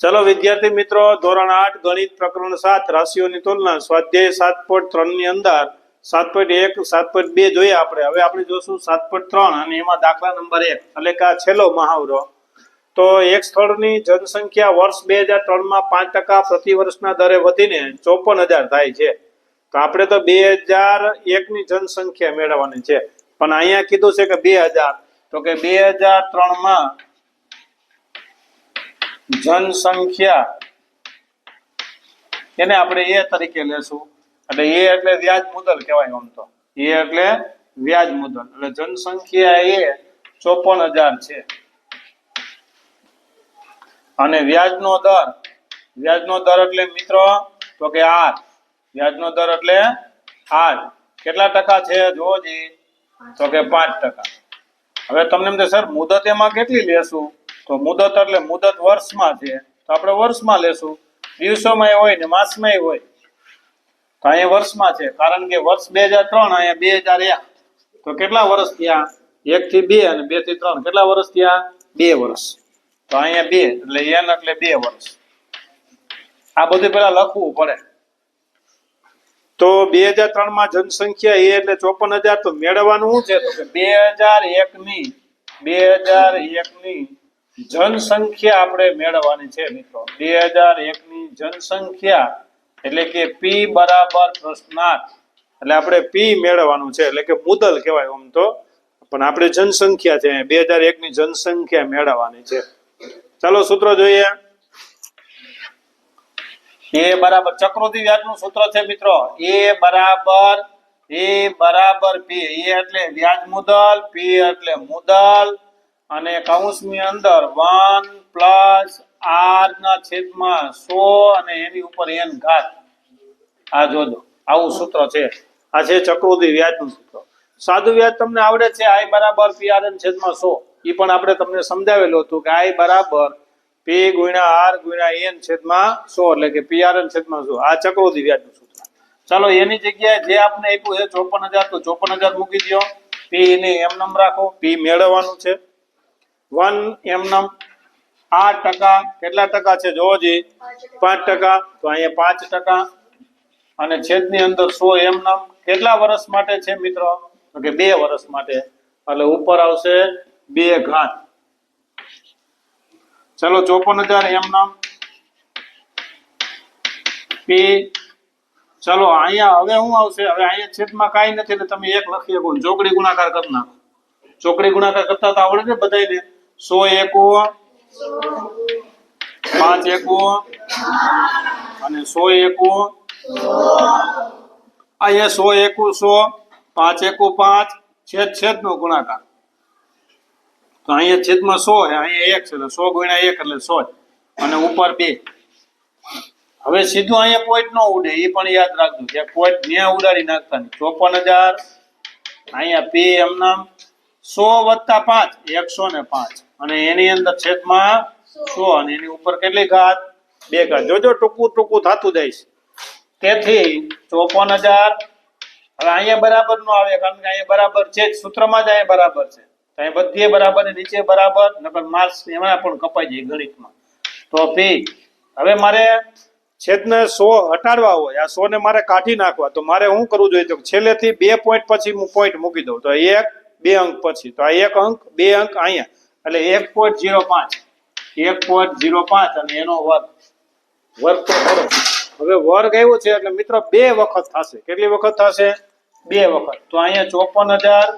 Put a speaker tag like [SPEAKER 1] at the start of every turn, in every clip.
[SPEAKER 1] ચલો વિદ્યાર્થી મિત્રો, ધોરણ આઠ ગણિત પ્રકરણ સાત રાશિઓની તુલના સ્વાધ્યાય સાત પોઈન્ટ ત્રણની અંદર સાત પોઈન્ટ એક, સાત પોઈન્ટ બે જોઈએ આપણે. હવે આપણે જોશું સાત પોઈન્ટ ત્રણ અને એમાં દાખલા નંબર એક. એટલે કે આ છેલ્લો મહાવરો. તો એક સ્થળની જનસંખ્યા વર્ષ બે હજાર ત્રણમાં પાંચ ટકા, પ્રતિ વર્ષના દરે વધીને ચોપન હજાર થાય છે. તો આપણે તો બે હજાર એકની જનસંખ્યા મેળવવાની છે. પણ અહીંયા કીધું છે કે બે હજાર. તો કે બે હજાર ત્રણમાં જનસંખ્યા. એને આપણે એ તરીકે લેશું. એટલે એ એટલે વ્યાજ મુદલ કહેવાય આમ તો. એ એટલે વ્યાજ મુદલ એટલે જનસંખ્યા એ ચોપન હજાર છે. અને વ્યાજનો દર વ્યાજનો દર એટલે મિત્રો, તો કે આઠ. વ્યાજનો દર એટલે આઠ. કેટલા ટકા છે? જોજી તો કે પાંચ ટકા. હવે તમને એમ સર, મુદત એમાં કેટલી લેશું? તો મુદત એટલે મુદત વર્ષમાં છે. તો આપણે વર્ષમાં લેશું. દિવસોમાં હોય ને માસમાં હોય. તો અહીંયા વર્ષમાં છે. કારણ કે વર્ષ બે હજાર ત્રણ, અહીંયા બે હજાર એક. તો કેટલા વર્ષ થયા? એક થી બે અને બેથી ત્રણ. કેટલા વર્ષ થયા? બે વર્ષ. તો અહીંયા બે, એટલે એન એટલે બે વર્ષ. આ બધું પેલા લખવું પડે. તો બે હજાર ત્રણમાં જનસંખ્યા એ એટલે ચોપન હજાર તો મેળવવાનું શું છે? બે હજાર એક ની બે હજાર એક ની જનસંખ્યા આપણે મેળવવાની છે મિત્રો. બે હજાર એક ની જનસંખ્યા એટલે કે પી બરાબર પ્રશ્નાર્થ. એટલે આપણે પી મેળવવાનું છે. એટલે કે મુદલ કહેવાય આમ તો. પણ આપણે જનસંખ્યા છે. બે હજાર એક ની જનસંખ્યા મેળવવાની છે. ચાલો સૂત્ર જોઈએ. એ બરાબર ચક્રોથી વ્યાજનું સૂત્ર છે મિત્રો. એ બરાબર એ બરાબર પી એ એટલે વ્યાજ મુદલ પી એટલે મુદલ. અને કૌંસની અંદર વન પ્લસ આર ના છેદમાં સો અને એની ઉપર એન ઘાત. આ જોજો, આવું સૂત્ર છે. આ છે ચક્રોથી વ્યાજનું સૂત્ર. સાદું વ્યાજ તમને આવડે છે, આઈ બરાબર પી આર એન છેદમાં સો. એ પણ આપણે તમને સમજાવેલું હતું કે આઈ બરાબર પી ગુણ્યા આર ગુણ્યા એન છેદમાં સો, એટલે કે પી આર એન છેદમાં સો. આ ચક્રોથી વ્યાજનું સૂત્ર. ચાલો, એની જગ્યાએ જે આપણે આપ્યું છે ચોપન હજાર, તો ચોપન હજાર મૂકી દો પી ને એમ નમ રાખો. પી મેળવવાનું છે. વન એમ નમ આઠ ટકા કેટલા ટકા છે જોવો જી? પાંચ ટકા. તો અહીંયા પાંચ ટકા. અને છેદની અંદર સો એમ નમ કેટલા વર્ષ માટે છે મિત્રો? તો કે બે વર્ષ માટે. એટલે ઉપર આવશે બે ઘાત. ચલો ચોપન હજાર એમ નામ પી. ચલો અહીંયા હવે શું આવશે? હવે અહીંયા છેદમાં કાંઈ નથી એટલે તમે એક લખી શકો ચોકડી ગુણાકાર કરી નાખો. ચોકડી ગુણાકાર કરતા તો આવડે ને બધાયને? સો એકુ? પાંચ એકુ? અને સો એકુ? અહીંયા સો એકુ સો? પાંચ એકુ પાંચ? છેદ છેદ નો ગુણાકાર. તો અહીંયા છેદમાં સો અહીંયા એક છે સો ગુણ્યા એક એટલે સો અને ઉપર બે. હવે સીધું અહીંયા પોઈન્ટ નો ઉડે, એ પણ યાદ રાખજો કે પોઈન્ટ ન્યા ઉડાડી નાખતા નહીં. ચોપન હજાર, અહીંયા પી એમનામ સો વત્તા પાંચ, એકસો ને પાંચ. અને એની અંદર છેદમાં સો અને એની ઉપર કેટલી ઘાત? બે ઘાત. જોજો, ટૂંકું ટૂંકું થતું જાય છે. તેથી ચોપન હજાર. હવે અહીંયા બરાબર નો આવે, કારણ કે અહીંયા બરાબર છે સૂત્રમાં જ અહીંયા બરાબર છે. અહીં બધીએ બરાબર નીચે બરાબર, નકર માર્ક્સ એમાં પણ કપાઈ જાય ગણિતમાં. તો પી હવે મારે છેદને સો હટાડવા હોય, આ સો ને મારે કાઢી નાખવા. તો મારે શું કરવું જોઈએ? તો છેલ્લેથી બે પોઈન્ટ પછી હું પોઈન્ટ મૂકી દઉં. તો એક બે અંક પછી. તો આ એક અંક, બે અંક અહીંયા. એટલે એક પોઈન્ટ ઝીરો પાંચ. એક પોઈન્ટ ઝીરો પાંચ અને એનો વર્ગ. વર્ગ તો ખરો. હવે વર્ગ આવ્યો છે એટલે મિત્રો બે વખત થશે. કેટલી વખત થશે? બે વખત. તો અહીંયા ચોપન હજાર.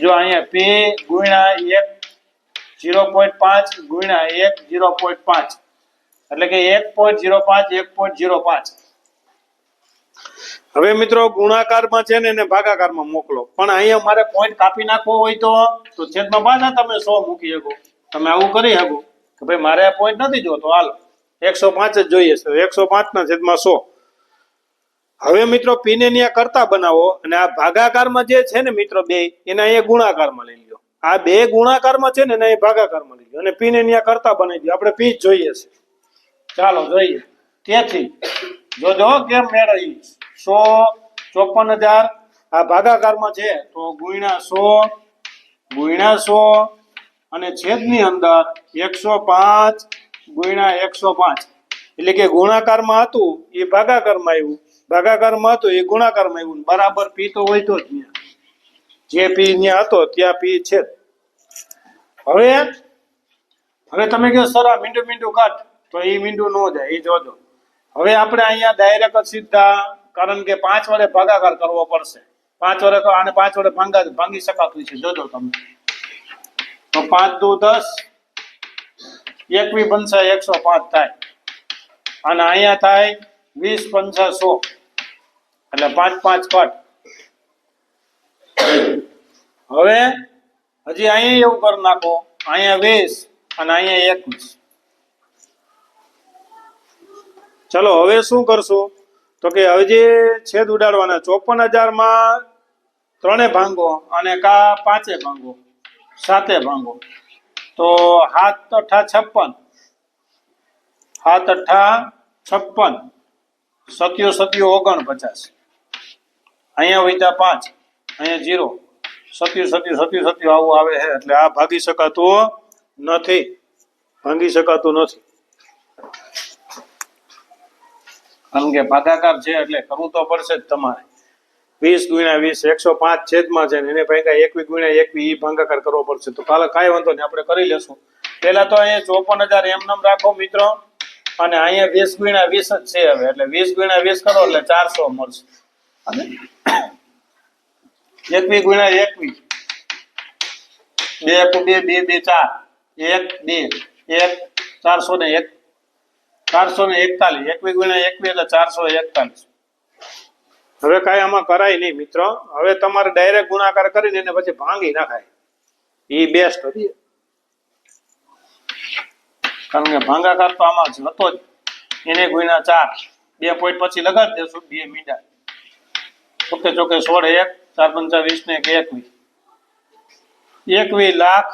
[SPEAKER 1] જો અહીંયા પી ગુણ્યા એક જીરો પોઈન્ટ પાંચ ગુણ્યા એક જીરો પોઈન્ટ પાંચ. એટલે કે એક પોઈન્ટ જીરો પાંચ, એક પોઈન્ટ જીરો પાંચ. હવે મિત્રો, ગુણાકારમાં છે ને એને ભાગાકારમાં મોકલો. પણ અહીંયા મારે પોઈન્ટ કાપી નાખવો હોય તો તો છેદમાં પાછા તમે સો મૂકી શકો. તમે આવું કરી શકો. કે ભાઈ, મારે આ પોઈન્ટ નથી જોતો. હાલો. એકસો પાંચ જ જોઈએ છે. એકસો પાંચ ના છેદમાં સો. હવે મિત્રો પીને ન્યા કરતા બનાવો અને આ ભાગાકારમાં જે છે ને મિત્રો બે, એને અહીંયા ગુણાકારમાં લઈ લ્યો. આ બે ગુણાકારમાં છે ને એને ભાગાકારમાં લઈ લ્યો. અને પીને ન્યા કરતા બનાવી દો આપણે પી જોઈએ છે. ચાલો, જોઈએ. તેથી જોજો કેમ મેળવી સો ચોપન હજાર. આ ભાગાકારમાં છે, તો ગુણ્યા સો ગુણ્યા સો અને છેદની અંદર એકસો પાંચ ગુણ્યા એકસો પાંચ. એટલે કે ગુણાકારમાં હતું, એ ભાગાકારમાં આવ્યું. ભાગાકારમાં હતું, એ ગુણાકારમાં આવ્યું. બરાબર પી તો હોય તો જ ત્યાં જે પી ત્યાં હતો, ત્યાં પી છે હવે હવે તમે કહો, સર, આ મીંડું મીંડું કાઢ. તો એ મીંડું ન જાય, એ જોજો. હવે આપણે અહીંયા ડાયરેક્ટ સીધા કારણ કે પાંચ વડે ભાગાકાર કરવો પડશે. પાંચ વડે આને પાંચ વડે ભાંગા ભાંગી શકાતું છે. જોજો તમે. તો પાંચ દુ દસ એકવી પંચા એકસો પાંચ થાય. અને અહીંયા થાય વીસ પંચા સો. એટલે પાંચ પાંચ કટ. હવે હજી અહીંયા એવું કરી નાખો. અહીંયા વીસ અને અહીંયા એકવીસ. ચલો, હવે શું કરશું? તો કે હવે જે છેદ ઉડાડવાના, ચોપન હજારમાં ત્રણે ભાંગો અને કા પાંચે ભાંગો, સાતે ભાંગો. તો હાથ અઠ્ઠા છપ્પન. હાથ અઠ્ઠા છપ્પન. સત્યો સત્યો ઓગણપચાસ. અહીંયા વૈતા પાંચ, અહીંયા જીરો. સત્યુ સત્યુ સત્યુ સત્યુ આવું આવે છે, એટલે આ ભાગી શકાતું નથી. ભાંગી શકાતું નથી. કારણ કે ભાગાકાર છે એટલે કરવું તો પડશે જ તમારે. વીસ ગુણ્યા વીસ, એકસો પાંચ છેદમાં છે એને ભાગા એકવી ગુણ્યા એકવી ઈ ભાગાકાર કરવો પડશે. તો કાલે કાંઈ વાંધો નહીં, આપણે કરી લેશું. પહેલા તો અહીંયા ચોપન હજાર એમ નામ રાખો મિત્રો. અને અહીંયા વીસ ગુણ્યા વીસ જ છે હવે. એટલે વીસ ગુણ્યા વીસ કરો એટલે ચારસો મળશે. અને એકવી ગુણ્યા એકવી. બે બે બે બે, ચાર. એક, બે. એક, ચારસો ને એક. ચારસો ને એકતાલીસ. એકવી ગુણ્યા એકવી એટલે ચારસો એકતાલીસ. હવે કાંઈ આમાં કરાય નહીં મિત્રો. હવે તમારે ડાયરેક્ટ ગુણાકાર કરીને એને પછી ભાંગી નાખાય. એ બેસ્ટ હતી કારણ કે ભાંગાકાર તો આમાં જ હતો જ. એને ગુણ્યા ચાર. બે પોઈન્ટ પછી લગાડી દેશું બે મીંડા. ચોકે ચોકે સોળ એક, ચાર પંચા વીસ ને એક એકવીસ. એકવીસ લાખ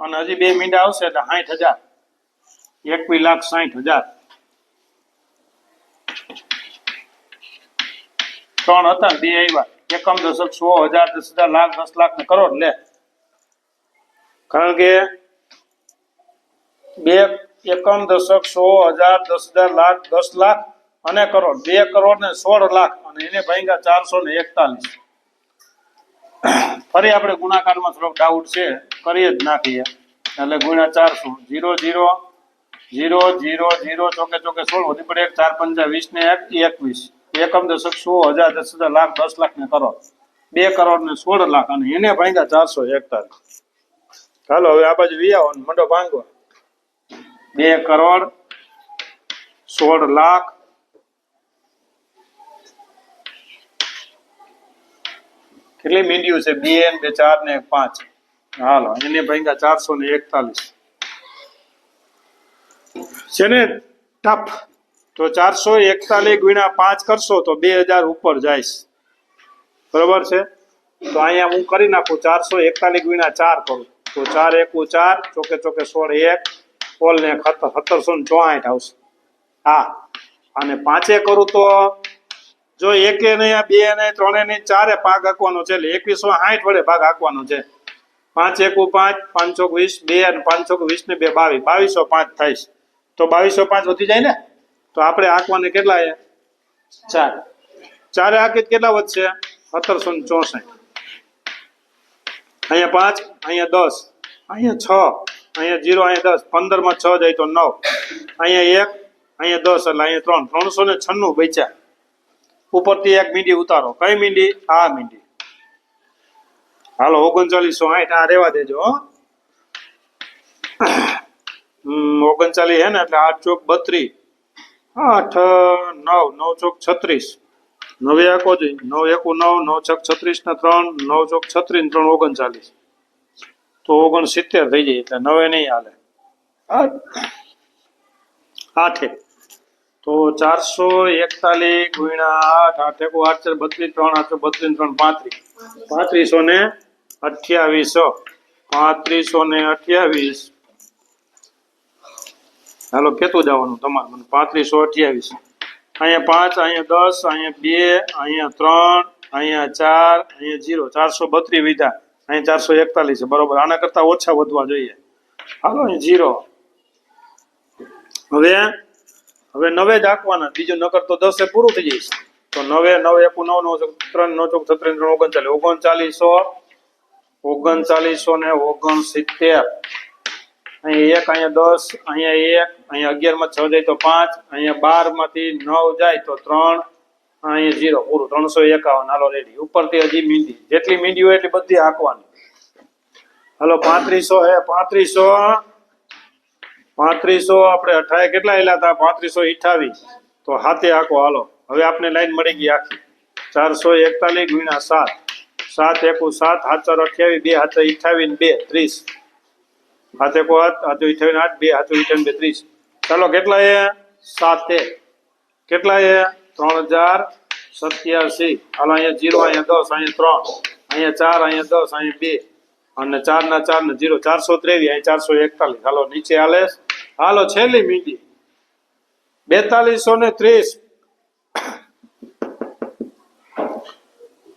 [SPEAKER 1] અને હજી બે મીંડા આવશે એટલે સાઠ હજાર. એકવીસ લાખ સાઠ હજાર. ત્રણ હતા બે આવ્યા એકમ દશક સો હજાર દસ હજાર લાખ દસ લાખ ને કરોડ લે. કારણ કે બે એકમ દશક સો હજાર દસ હજાર લાખ દસ લાખ અને કરોડ. બે કરોડ ને સોળ લાખ અને એને ભાઈ ચારસો ને એકતાલીસ. ફરી આપણે ગુણાકારમાં થોડોક ડાઉટ છે. કરીએ જ નાખીએ. એટલે ગુણ્યા ચારસો. Zero zero zero zero zero ચોકે ચોકે સોળ વધી પડે એક, ચાર પંચા વીસ ને એક, એકવીસ. એકમ દશક સો હજાર દસ હજાર લાખ, દસ લાખ ને કરોડ. બે કરોડ ને સોળ લાખ અને એને ભાંગ્યા ચારસો એકતાલીસ ચાલો હવે આ બાજુ વી આવો મંડો ભાંગવા બે કરોડ, સોળ લાખ. કેટલી મીંડ્યું છે? બે ને, બે ચાર ને, પાંચ. હાલો, એને ભાંગ્યા ચારસો ને એકતાલીસ. છે ને ટફ તો ચારસો એકતાલીસ ગુણ્યા પાંચ કરશો તો બે હજાર ઉપર જાય બરોબર છે? તો અહીંયા હું કરી નાખું, ચારસો એકતાલીસ ગુણ્યા ચાર કરું. તો ચાર એકુ ચાર, ચોકે ચોકે સોળ એક સોળ ને સત્તરસો ને ચોઆઠ આવશે. હા. અને પાંચે કરું તો જો એકે નહીં બે નહીં, ત્રણે નહીં, ચારે ભાગ હાંકવાનો છે એટલે એકવીસો સાઠ વડે ભાગ હાંકવાનો છે. પાંચ એકુ પાંચ પાંચસો વીસ, બે અને પાંચસો વીસ ને બે બાવીસ. બાવીસો પાંચ થાય તો બાવીસો પાંચ વધી જાય ને? તો આપણે આંકવાને કેટલા આવ્યા ચાર. ચારે તો કેટલા વધશે? સત્તરસો ને ચોસઠ. અહીંયા પાંચ, અહીંયા દસ, અહીંયા છ, અહીંયા જીરો, અહીંયા દસ, પંદરમાં છ જાય તો નવ. અહીંયા એક, અહીંયા દસ એટલે અહીંયા ત્રણ. ત્રણસો ને છન્નું બચ્યા. ઉપરથી એક મીંડી ઉતારો. કઈ મીંડી? આ મીંડી. હાલો, ઓગણચાલીસો આઠ આ રેવા દેજો ઓગણચાલીસ હે ને, એટલે આઠ ચોક બત્રીસ. આઠ નવ નવ ચોક છત્રીસ. નવે આખો જોઈએ નવ એકુ નવ નવ છક છત્રીસ ને ત્રણ નવ ચોક છત્રીસ ત્રણ ઓગણચાલીસ. તો ઓગણ સિત્તેર થઈ જાય એટલે નવે નહીં હાલે. આઠે. તો ચારસો એકતાલીસ ગુણ્યા આઠ આઠ એકુ આઠ ચાર બત્રીસ ત્રણ આઠ બત્રીસ ત્રણ પાંત્રીસ. પાંત્રીસો ને અઠ્યાવીસો. પાંત્રીસો ને અઠ્યાવીસ. હાલો, કેતું જવાનું તમારે. મને પાંત્રીસો અઠ્યાવીસ. અહીંયા પાંચ, અહીંયા દસ, અહીંયા બે, અહીંયા ત્રણ, અહીંયા ચાર, અહીંયા જીરો. ચારસો બત્રીસ વીધા. અહીંયા ચારસો એકતાલીસ બરોબર. આના કરતા ઓછા વધવા જોઈએ. હાલો અહીં જીરો. હવે હવે નવે જ આંકવાના. બીજું નકર તો દસે પૂરું થઈ જઈશ. તો નવે, નવ, એકુ નવ નવ ત્રણ, નવ ચોક, છત્રીસ, ત્રણ, ઓગણચાલીસ. ઓગણચાલીસો ઓગણચાલીસો ને ઓગણસિત્તેર. અહીંયા એક, અહીંયા દસ, અહીંયા એક, અહીંયા અગિયારમાં છ જાય તો પાંચ, અહીંયા બારમાંથી નવ જાય તો ત્રણ, અહીંયા જીરો પૂરું, ત્રણસો એકાવન. હાલો રેડી ઉપરથી હજી મીંડી. જેટલી મીંડી હોય એટલી બધી હાંકવાની. હાલો, પાંત્રીસો હે, પાંત્રીસો. પાંત્રીસો આપણે અઠાય કેટલા એલા હતા? પાંત્રીસો અઠાવીસ. તો હાથે આખો હાલો. હવે આપણે લાઈન મળી ગઈ આખી. ચારસો એકતાલીસ ગુણ્યા સાત. સાત એકુ સાત હાથ ચાર અઠ્યાવીસ, બે હાચર અઠાવીસ બે, ત્રીસ. હાથ એકો હાથ, હાથો ઇઠાવીને આઠ, બે હાથો ઇઠાવીને બે ત્રીસ ચાલો કેટલા એ? સાત. એ કેટલા એ? ત્રણ હજાર સત્યાસી. હાલો, અહીંયા જીરો, અહીંયા દસ, અહીંયા ત્રણ. અહીંયા ચાર, અહીંયા દસ, અહીંયા બે. અને ચાર ના ચાર ને જીરો. ચારસો ત્રેવીસ અહીં ચારસો એકતાલીસ. હાલો, નીચે હાલે. હાલો, છેલ્લી મીંડી. બેતાલીસો ને ત્રીસ.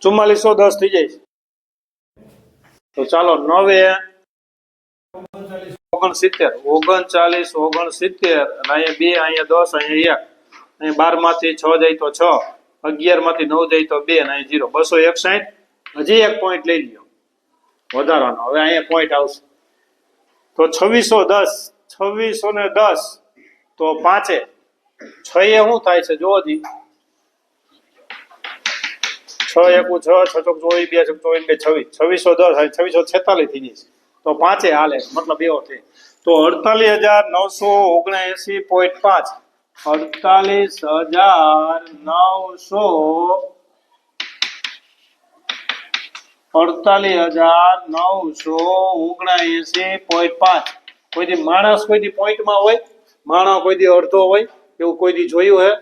[SPEAKER 1] ચુમ્માલીસો દસ થઈ જાય. તો ચાલો, નવે. ઓગણસિત્તેર, ઓગણચાલીસ, ઓગણસિત્તેર અને અહીંયા બે, અહીંયા દસ, અહીંયા એક. અહીંયા બારમાંથી છ જાય તો છ અગિયારમાંથી નવ જાય તો બે અને અહીંયા જીરો. બસો એકસાઠ, હજી એક પોઈન્ટ લઈ લ્યો. વધારવાનો. હવે અહીંયા પોઈન્ટ આવશે. તો છવ્વીસો દસ, છવ્વીસો ને દસ, તો પાંચે. છ એ શું થાય છે? જોવો જી. છ એકુ છ છ ચોક ચોવીસ બે ચોક ચોવીસ બે છવ્વીસ. છવ્વીસો દસ, છવ્વીસો છેતાલીસ થઈ જશે તો પાંચે હાલે. મતલબ એવો છે તો અડતાલીસ હજાર નવસો ઓગણએસી પોઈન્ટ પાંચ. અડતાલીસ હજાર નવસો અડતાલીસ હજાર નવસો ઓગણએસી પોઈન્ટ પાંચ. કોઈ દી માણસ કોઈ દી પોઈન્ટમાં હોય, માણસ કોઈ દી અડધો હોય, એવું કોઈ દી જોયું હે?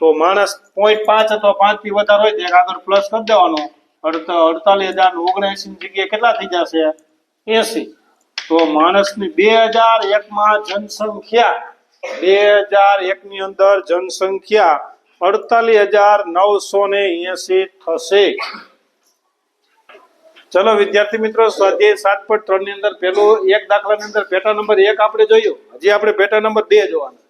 [SPEAKER 1] તો માણસ પોઈન્ટ પાંચ અથવા પાંચથી વધારે હોય તો આગળ પ્લસ કરી દેવાનો. અડતા અડતાલીસ હજાર ઓગણએસી જગ્યાએ કેટલા થઈ જશે? એસી. તો માણસની બે હજાર એક માં જનસંખ્યા, બે હજાર એક ની અંદર જનસંખ્યા અડતાલીસ હજાર નવસો ને એસી થશે. ચલો વિદ્યાર્થી મિત્રો, સ્વાધ્યાય સાત પોઈન્ટ ત્રણની અંદર પેલું એક દાખલાની અંદર પેટા નંબર એક આપણે જોયું. હજી આપણે પેટા નંબર બે જોવાના.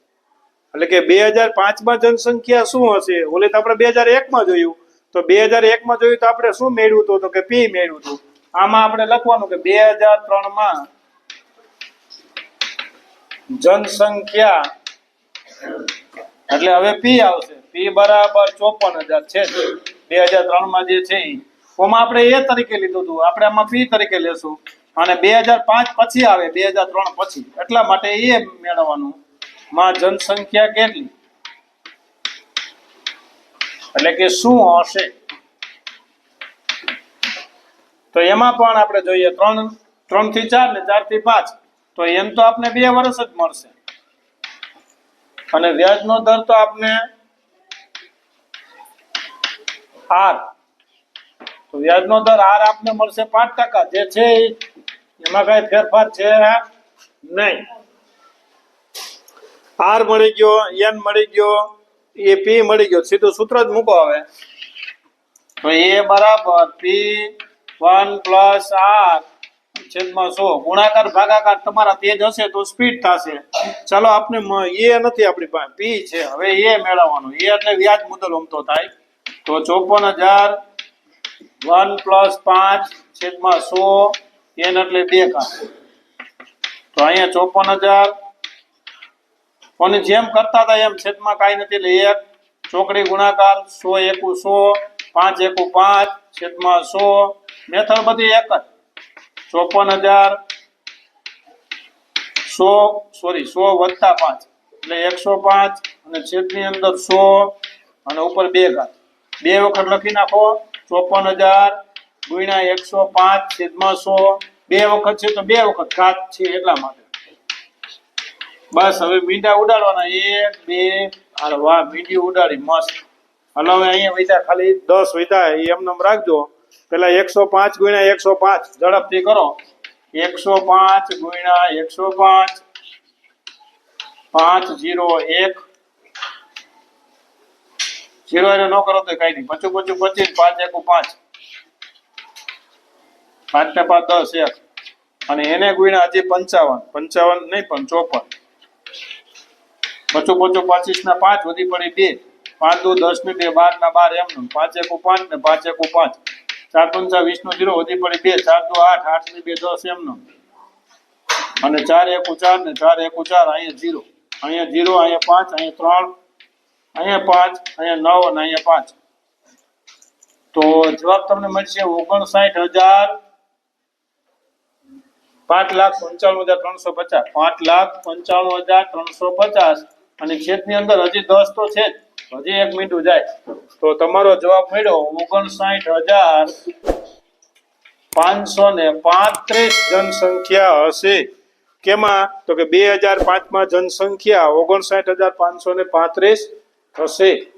[SPEAKER 1] એટલે કે બે હજાર પાંચમાં જનસંખ્યા શું હશે? ઓલે તો આપણે બે હજાર એકમાં જોયું. તો બે હજાર એકમાં જોયું તો આપણે શું મેળવ્યું હતું? તો કે પી મેળવ્યું હતું. આમાં આપણે લખવાનું કે બે હજાર ત્રણમાં જનસંખ્યા. એટલે હવે પી આવશે. પી બરાબર ચોપન હજાર છે. બે હજાર ત્રણમાં જે છે એમાં આપણે એ તરીકે લીધું હતું આપણે આમાં પી તરીકે લેશું. અને બે હજાર પાંચ પછી આવે. બે હજાર ત્રણ પછી. એટલા માટે એ મેળવવાનું. માં જનસંખ્યા કેટલી? એટલે કે શું હશે? તો એમાં પણ આપણે જોઈએ ત્રણ ત્રણથી ચાર ને ચારથી પાંચ. તો એમ તો આપને બે વર્ષ જ મળશે. અને વ્યાજનો દર તો આપને આર. તો વ્યાજનો દર આર આપને મળશે પાંચ ટકા. જે છે એમાં કઈ ફેરફાર છે નહીં. આર મળી ગયો, એન મળી ગયો, એ પી મળી ગયો. સીધું સૂત્ર જ મૂકો હવે. તો એ બરાબર પી વન પ્લસ આર. છેદમાં સો. ગુણાકાર, ભાગાકાર તમારા તેજ હશે તો સ્પીડ થશે. ચાલો આપણે એ નથી આપણી પાસે. પી છે. હવે એ મેળવવાનું. એ એટલે વ્યાજ મુદ્દલ ઉમતો થાય. તો ચોપન હજાર, વન પાંચ છેદમાં સો, એન એટલે બે કાં તો અહીંયા ચોપન હજાર. અને જેમ કરતા હતા એમ છેદમાં કાંઈ નથી એટલે એક, ચોકડી ગુણાકાર, સો એકુ સો, પાંચ એકુ પાંચ, છેદમાં સો. મેથડ બધી એક જ. ચોપન હજાર સો સોરી સો વત્તા પાંચ. એટલે એકસો પાંચ અને છેદની અંદર સો અને ઉપર બે ઘાત. બે વખત લખી નાખો. ચોપન હજાર ગુણ્યા એકસો પાંચ છેદમાં સો. બે વખત છે તો બે વખત ઘાત છે એટલા માટે. બસ, હવે મીંડા ઉડાડવાના. એક, બે અરે વાહ, મીંડી ઉડાડી, મસ્ત. હલો, હવે અહીંયા વૈધા ખાલી દસ વૈધા એમને એમ રાખજો. પેલા એકસો પાંચ ગુણ્યા એકસો પાંચ. ઝડપથી કરો. એકસો પાંચ ગુણ્યા એકસો પાંચ. પાંચ જીરો એક. જીરો એને ન કરો તો કઈ નહીં. પચું પચું પચીસ, પાંચ એકુ પાંચ. પાંચ ને પાંચ દસ એક. અને એને ગુણ્યા હજી પંચાવન. પંચાવન નહીં, પણ ચોપન. પચું પચું પચીસ ના પાંચ વધી પડી બે. પાંચ દુ દસ ને બે, બાર ના બાર એમનું. પાંચ એકુ પાંચ ને પાંચ એકુ પાંચ. ચાર પંચા વીસ નો જીરો વધી પડી બે, ચાર દો આઠ આઠ ને બે દસ એમનો. અને ચાર એકુ ચાર ને ચાર એકુ ચાર, અહીંયા જીરો. અહીંયા જીરો, અહીંયા પાંચ, અહીંયા ત્રણ, અહીંયા પાંચ, અહીંયા નવ અને અહીંયા પાંચ. તો જવાબ તમને મળશે ઓગણસાઠ હજાર પાંચ લાખ પંચાણું હજાર ત્રણસો પચાસ. પાંચ લાખ પંચાણું હજાર ત્રણસો પચાસ. અને ખેતની અંદર હજી દસ તો છે જ. હજી એક મિનિટ જાય. તો તમારો જવાબ મળ્યો, ઓગણસાઠ હજાર પાંચસો ને પાંત્રીસ જનસંખ્યા હશે. કેમાં? તો કે બે હજાર પાંચમાં જનસંખ્યા ઓગણસાઠ હજાર પાંચસો ને પાંત્રીસ થશે